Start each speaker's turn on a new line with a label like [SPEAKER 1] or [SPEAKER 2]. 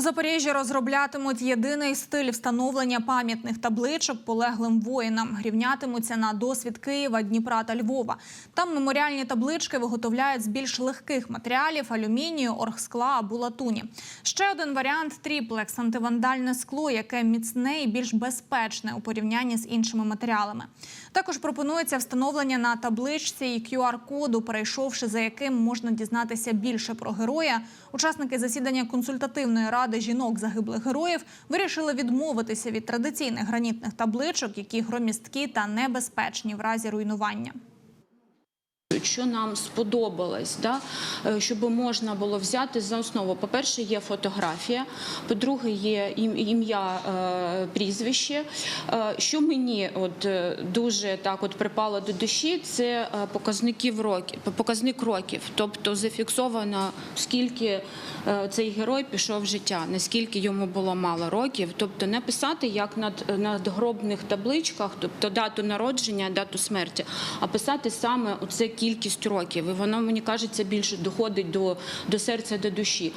[SPEAKER 1] У Запоріжжі розроблятимуть єдиний стиль встановлення пам'ятних табличок полеглим воїнам. Рівнятимуться на досвід Києва, Дніпра та Львова. Там меморіальні таблички виготовляють з більш легких матеріалів алюмінію, оргскла або латуні. Ще один варіант тріплекс антивандальне скло, яке міцне і більш безпечне у порівнянні з іншими матеріалами. Також пропонується встановлення на табличці і QR-коду, перейшовши за яким можна дізнатися більше про героя. Учасники засідання консультативної ради жінок загиблих героїв вирішили відмовитися від традиційних гранітних табличок, які громісткі та небезпечні в разі руйнування.
[SPEAKER 2] Що нам сподобалось, да? е, щоб можна було взяти за основу. По-перше, є фотографія, по-друге, є ім'я, е, прізвище. Е, Що мені от дуже так от припало до душі, це показників років, показник років, тобто зафіксовано скільки цей герой пішов в життя, наскільки йому було мало років. Тобто не писати як на надгробних табличках, тобто дату народження, дату смерті, а писати саме оце кількість років. І воно мені кажеться більше доходить до, до серця, до душі.